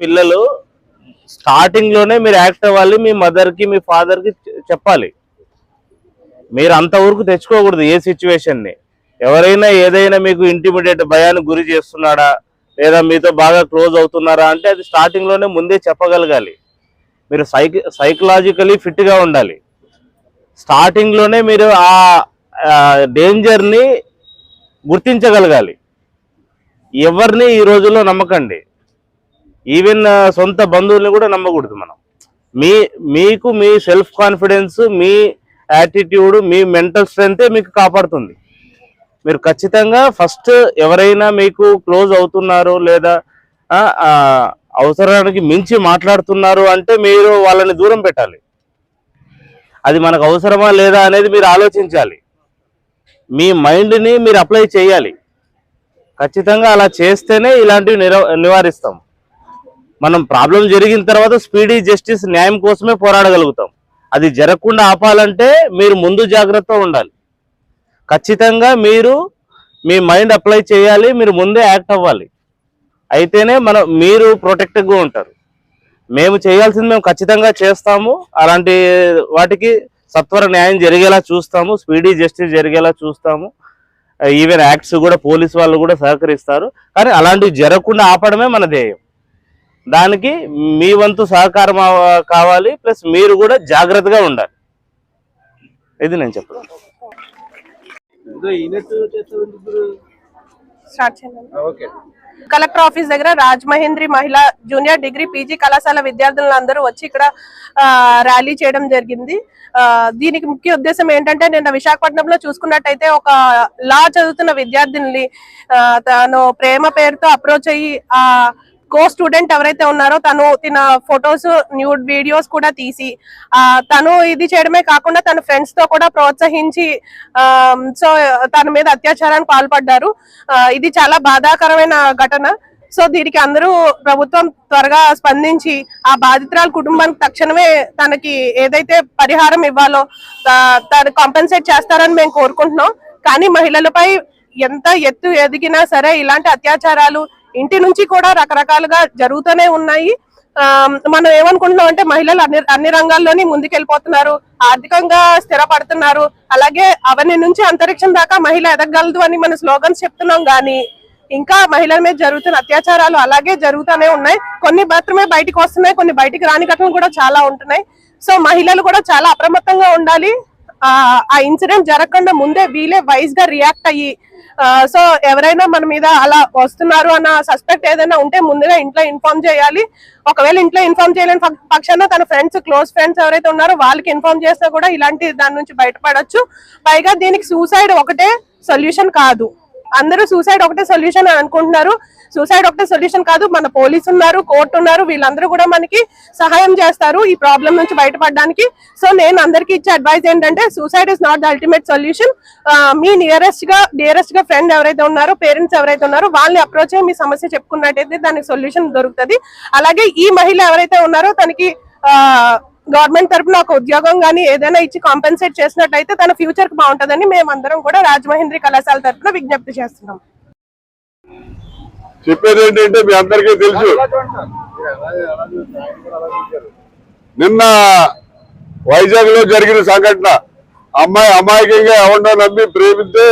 పిల్లలు స్టార్టింగ్లోనే మీరు యాక్ట్ అవ్వాలి మీ మదర్కి మీ ఫాదర్కి చెప్పాలి. మీరు అంతవరకు తెచ్చుకోకూడదు ఏ సిచ్యువేషన్ని. ఎవరైనా ఏదైనా మీకు ఇంటిమీడియట్ భయానికి గురి చేస్తున్నాడా లేదా మీతో బాగా క్లోజ్ అవుతున్నారా అంటే అది స్టార్టింగ్లోనే ముందే చెప్పగలగాలి. మీరు సైకి సైకలాజికలీ ఫిట్గా ఉండాలి. స్టార్టింగ్లోనే మీరు ఆ డేంజర్ని గుర్తించగలగాలి. ఎవరిని ఈ రోజుల్లో నమ్మకండి. ఈవెన్ uh, సొంత బంధువుల్ని కూడా నమ్మకూడదు మనం. మీ మీకు మీ సెల్ఫ్ కాన్ఫిడెన్స్ మీ యాటిట్యూడ్ మీ మెంటల్ స్ట్రెంతే మీకు కాపాడుతుంది. మీరు ఖచ్చితంగా ఫస్ట్ ఎవరైనా మీకు క్లోజ్ అవుతున్నారు లేదా అవసరానికి మించి మాట్లాడుతున్నారు అంటే మీరు వాళ్ళని దూరం పెట్టాలి. అది మనకు అవసరమా లేదా అనేది మీరు ఆలోచించాలి. మీ మైండ్ని మీరు అప్లై చేయాలి. ఖచ్చితంగా అలా చేస్తేనే ఇలాంటివి నిర నివారిస్తాం. మనం ప్రాబ్లం జరిగిన తర్వాత స్పీడీ జస్టిస్ న్యాయం కోసమే పోరాడగలుగుతాం. అది జరగకుండా ఆపాలంటే మీరు ముందు జాగ్రత్త ఉండాలి. ఖచ్చితంగా మీరు మీ మైండ్ అప్లై చేయాలి మీరు ముందే యాక్ట్ అవ్వాలి. అయితేనే మనం మీరు ప్రొటెక్టివ్గా ఉంటారు. మేము చేయాల్సింది మేము ఖచ్చితంగా చేస్తాము. అలాంటి వాటికి సత్వర న్యాయం జరిగేలా చూస్తాము స్పీడీ జస్టిస్ జరిగేలా చూస్తాము. ఈవెన్ యాక్ట్స్ కూడా పోలీస్ వాళ్ళు కూడా సహకరిస్తారు. కానీ అలాంటివి జరగకుండా ఆపడమే మన ధ్యేయం. దానికి మీ వంతు సహకారం కావాలి ప్లస్ మీరు కూడా జాగ్రత్తగా ఉండాలి. ఇది నేను చెప్పాను. కలెక్టర్ ఆఫీస్ దగ్గర రాజమహేంద్రి మహిళా జూనియర్ డిగ్రీ పీజీ కళాశాల విద్యార్థులందరూ వచ్చి ఇక్కడ ర్యాలీ చేయడం జరిగింది. దీనికి ముఖ్య ఉద్దేశం ఏంటంటే నిన్న విశాఖపట్నంలో చూసుకున్నట్టయితే ఒక లా చదువుతున్న విద్యార్థిని తను ప్రేమ పేరుతో అప్రోచ్ అయ్యి ఆ కో స్టూడెంట్ ఎవరైతే ఉన్నారో తను తిన ఫొటోస్ న్యూడ్ వీడియోస్ కూడా తీసి తను ఇది చేయడమే కాకుండా తన ఫ్రెండ్స్తో కూడా ప్రోత్సహించి సో తన మీద అత్యాచారానికి పాల్పడ్డారు. ఇది చాలా బాధాకరమైన ఘటన. సో దీనికి అందరూ ప్రభుత్వం త్వరగా స్పందించి ఆ బాధితురాల కుటుంబానికి తక్షణమే తనకి ఏదైతే పరిహారం ఇవ్వాలో తను కాంపెన్సేట్ చేస్తారని మేము కోరుకుంటున్నాం. కానీ మహిళలపై ఎంత ఎత్తు ఎదిగినా సరే ఇలాంటి అత్యాచారాలు ఇంటి నుంచి కూడా రకరకాలుగా జరుగుతూనే ఉన్నాయి. ఆ, మనం ఏమనుకుంటున్నాం అంటే మహిళలు అన్ని అన్ని రంగాల్లోని ముందుకెళ్ళిపోతున్నారు ఆర్థికంగా స్థిరపడుతున్నారు. అలాగే అవన్నీ నుంచి అంతరిక్షం దాకా మహిళ ఎదగలదు అని మన స్లోగన్స్ చెప్తున్నాం కానీ ఇంకా మహిళల మీద జరుగుతున్న అత్యాచారాలు అలాగే జరుగుతూనే ఉన్నాయి. కొన్ని మాత్రమే బయటకు వస్తున్నాయి కొన్ని బయటికి రాని ఘటనలు కూడా చాలా ఉంటున్నాయి. సో మహిళలు కూడా చాలా అప్రమత్తంగా ఉండాలి. ఆ ఆ ఇన్సిడెంట్ జరగకుండా ముందే వీలే వైజ్గా రియాక్ట్ అయ్యి సో ఎవరైనా మన మీద అలా వస్తున్నారు అన్న సస్పెక్ట్ ఏదైనా ఉంటే ముందుగా ఇంట్లో ఇన్ఫార్మ్ చేయాలి. ఒకవేళ ఇంట్లో ఇన్ఫార్మ్ చేయలేని పక్షాన తన ఫ్రెండ్స్ క్లోజ్ ఫ్రెండ్స్ ఎవరైతే ఉన్నారో వాళ్ళకి ఇన్ఫార్మ్ చేస్తే కూడా ఇలాంటి దాని నుంచి బయటపడొచ్చు. పైగా దీనికి సూసైడ్ ఒకటే సొల్యూషన్ కాదు. అందరూ సూసైడ్ ఒకటే సొల్యూషన్ అని అనుకుంటున్నారు. సూసైడ్ ఒకటే సొల్యూషన్ కాదు మన పోలీసు ఉన్నారు కోర్టు ఉన్నారు వీళ్ళందరూ కూడా మనకి సహాయం చేస్తారు ఈ ప్రాబ్లం నుంచి బయటపడడానికి. సో నేను అందరికీ ఇచ్చే అడ్వైస్ ఏంటంటే suicide is not the ultimate solution మీ నియరెస్ట్గా నియరెస్ట్గా ఫ్రెండ్ ఎవరైతే ఉన్నారో పేరెంట్స్ ఎవరైతే ఉన్నారో వాళ్ళని అప్రోచ్ అయ్యి మీ సమస్య చెప్పుకున్నట్టయితే దానికి సొల్యూషన్ దొరుకుతుంది. అలాగే ఈ మహిళ ఎవరైతే ఉన్నారో తనకి గవర్నమెంట్ తరఫున ఒక ఉద్యోగం కానీ ఏదైనా ఇచ్చి కాంపెన్సేట్ చేసినట్టయితే తన ఫ్యూచర్కి బాగుంటుందని మేమందరం కూడా రాజమహేంద్రి కళాశాల తరపున విజ్ఞప్తి చేస్తున్నాం. చెప్పేది ఏంటంటే మీ అందరికీ తెలుసు. నిన్న వైజాగ్లో జరిగిన సంఘటన. అమ్మాయి అమాయకంగా ఎవరినో నమ్మి ప్రేమిస్తే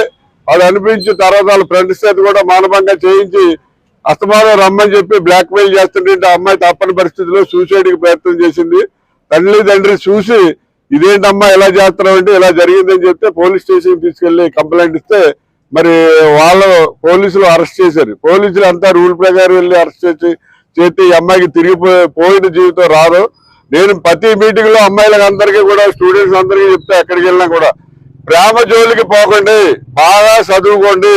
వాడు అనిపించి తర్వాత వాళ్ళ ఫ్రెండ్స్ చేత కూడా మానవంగా చేయించి అస్తమానం రమ్మని చెప్పి బ్లాక్ మెయిల్ చేస్తుంటే అమ్మాయి తప్పని పరిస్థితిలో సూసైడ్ ప్రయత్నం చేసింది. తల్లి తండ్రి చూసి ఇదేంటమ్మా ఎలా చేస్తున్నావు అంటే ఇలా జరిగిందని చెప్తే పోలీస్ స్టేషన్ తీసుకెళ్ళి కంప్లైంట్ ఇస్తే మరి వాళ్ళు పోలీసులు అరెస్ట్ చేశారు. పోలీసులు అంతా రూల్ ప్రకారం వెళ్ళి అరెస్ట్ చేసి చేస్తే ఈ అమ్మాయికి తిరిగి పోయిన జీవితం రాదు. నేను ప్రతి మీటింగ్లో అమ్మాయిలకు అందరికీ కూడా స్టూడెంట్స్ అందరికీ చెప్తే ఎక్కడికి వెళ్ళినా కూడా ప్రేమ జోలికి పోకండి బాగా చదువుకోండి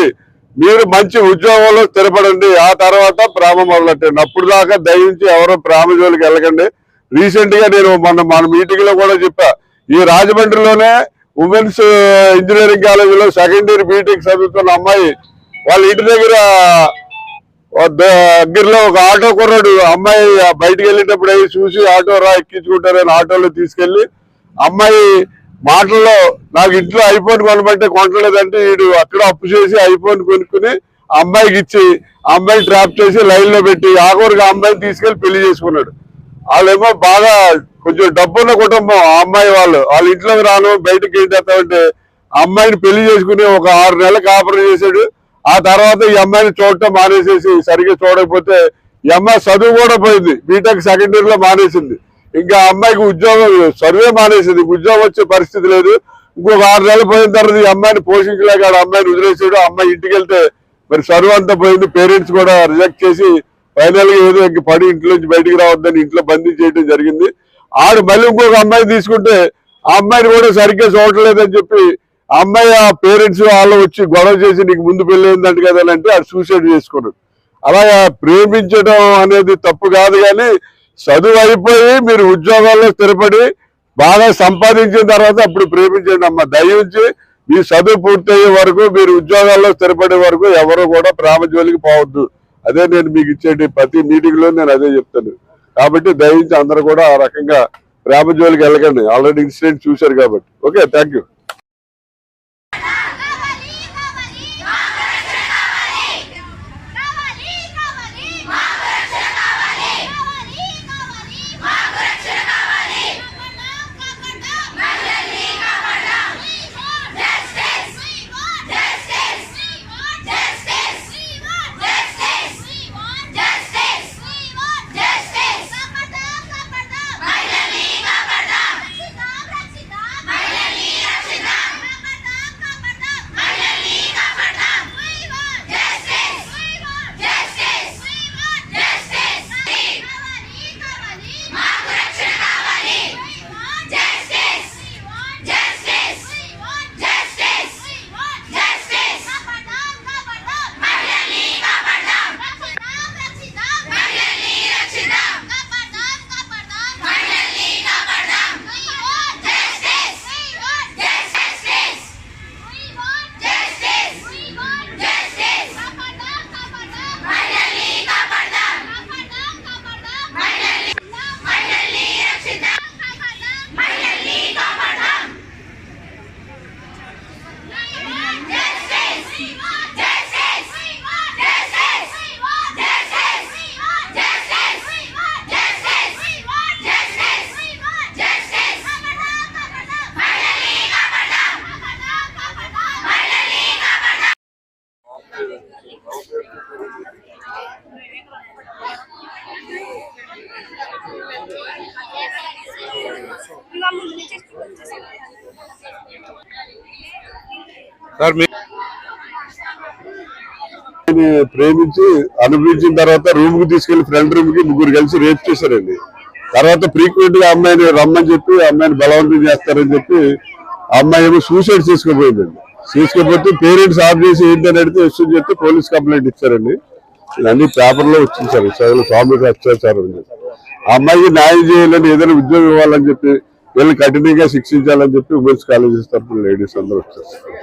మీరు మంచి ఉద్యోగంలో స్థిరపడండి ఆ తర్వాత ప్రేమ మొదలెట్టండి. అప్పుడు దాకా దయించి ఎవరో ప్రేమ జోలికి వెళ్ళకండి. రీసెంట్గా నేను మొన్న మన మీటింగ్లో కూడా చెప్పా. ఈ రాజమండ్రిలోనే ఉమెన్స్ ఇంజనీరింగ్ uh, కాలేజీలో సెకండ్ ఇయర్ బీటెక్ చదువుతున్న అమ్మాయి వాళ్ళ ఇంటి దగ్గర దగ్గరలో ఒక ఆటో కుర్రాడు అమ్మాయి బయటికి వెళ్ళేటప్పుడు అవి చూసి ఆటో రా ఎక్కించుకుంటారని ఆటోలో తీసుకెళ్ళి అమ్మాయి మాటల్లో నాకు ఇంట్లో ఐఫోన్ కొనమంటే కొనలేదంటే వీడు అక్కడ అప్పు చేసి ఐఫోన్ కొనుక్కుని అమ్మాయికి ఇచ్చి అమ్మాయి ట్రాప్ చేసి లైన్లో పెట్టి ఆఖరికి అమ్మాయిని తీసుకెళ్ళి పెళ్ళి చేసుకున్నాడు. వాళ్ళేమో బాగా కొంచెం డబ్బున్న కుటుంబం ఆ అమ్మాయి వాళ్ళు. వాళ్ళ ఇంట్లోకి రాను బయటకి ఏంటంటే అమ్మాయిని పెళ్ళి చేసుకుని ఒక ఆరు నెలలు కాపురం చేశాడు. ఆ తర్వాత ఈ అమ్మాయిని చూడటం మానేసేసి సరిగ్గా చూడకపోతే ఈ అమ్మాయి చదువు కూడా పోయింది. బీటెక్ సెకండ్ ఇయర్లో మానేసింది. ఇంకా అమ్మాయికి ఉద్యోగం చదువే మానేసింది. ఉద్యోగం వచ్చే పరిస్థితి లేదు. ఇంకొక ఆరు నెలలు పోయిన తర్వాత ఈ అమ్మాయిని పోషించలేక అమ్మాయిని వదిలేసాడు అమ్మాయి ఇంటికి వెళ్తే మరి చదువు అంతా పోయింది. పేరెంట్స్ కూడా రిజెక్ట్ చేసి ఫైనల్గా ఏదో పడి ఇంట్లో నుంచి బయటికి రావద్దని ఇంట్లో బందీ చేయడం జరిగింది. ఆడు మళ్ళీ ఇంకొక అమ్మాయి తీసుకుంటే ఆ అమ్మాయిని కూడా సరిగ్గా చూడలేదని చెప్పి ఆ అమ్మాయి ఆ పేరెంట్స్ వాళ్ళు వచ్చి గొడవ చేసి నీకు ముందు పెళ్ళి కదా అని అంటే ఆడు సూసైడ్ చేసుకున్నాడు. అలాగా ప్రేమించడం అనేది తప్పు కాదు కానీ చదువు అయిపోయి మీరు ఉద్యోగాల్లో స్థిరపడి బాగా సంపాదించిన తర్వాత అప్పుడు ప్రేమించండి అమ్మ. దయించి మీ చదువు పూర్తయ్యే వరకు మీరు ఉద్యోగాల్లో స్థిరపడే వరకు ఎవరు కూడా ప్రేమ జోలికి పోవద్దు. అదే నేను మీకు ఇచ్చేటి ప్రతి మీటింగ్లో నేను అదే చెప్తాను. కాబట్టి దయించి అందరూ కూడా ఆ రకంగా ప్రేమ జోలికి వెళ్ళకండి. ఆల్రెడీ ఇన్సిడెంట్ చూశారు కాబట్టి. ఓకే థ్యాంక్ సార్ ప్రేమించి అనుభవించిన తర్వాత రూమ్కి తీసుకెళ్ళి ఫ్రంట్ రూమ్కి ముగ్గురు కలిసి రేప్ చేశారండి. తర్వాత ఫ్రీక్వెంట్గా అమ్మాయిని రమ్మని చెప్పి అమ్మాయిని బలవంతం చేస్తారని చెప్పి ఆ అమ్మాయి ఏమో సూసైడ్ చేసుకోపోయిందండి. చేసుకోపోతే పేరెంట్స్ ఆఫ్ చేసి ఏంటని అడిగితే వస్తుంది చెప్తే పోలీస్ కంప్లైంట్ ఇచ్చారండి. ఇవన్నీ పేపర్లో వచ్చింది సార్ చదువులు స్వామి వచ్చారు సార్ అని చెప్పి. అమ్మాయికి న్యాయం చేయాలని ఏదైనా ఉద్యోగం ఇవ్వాలని చెప్పి వీళ్ళని కఠినంగా శిక్షించాలని చెప్పి ఉమెన్స్ కాలేజెస్ తరఫున లేడీస్ అందరూ వచ్చేస్తారు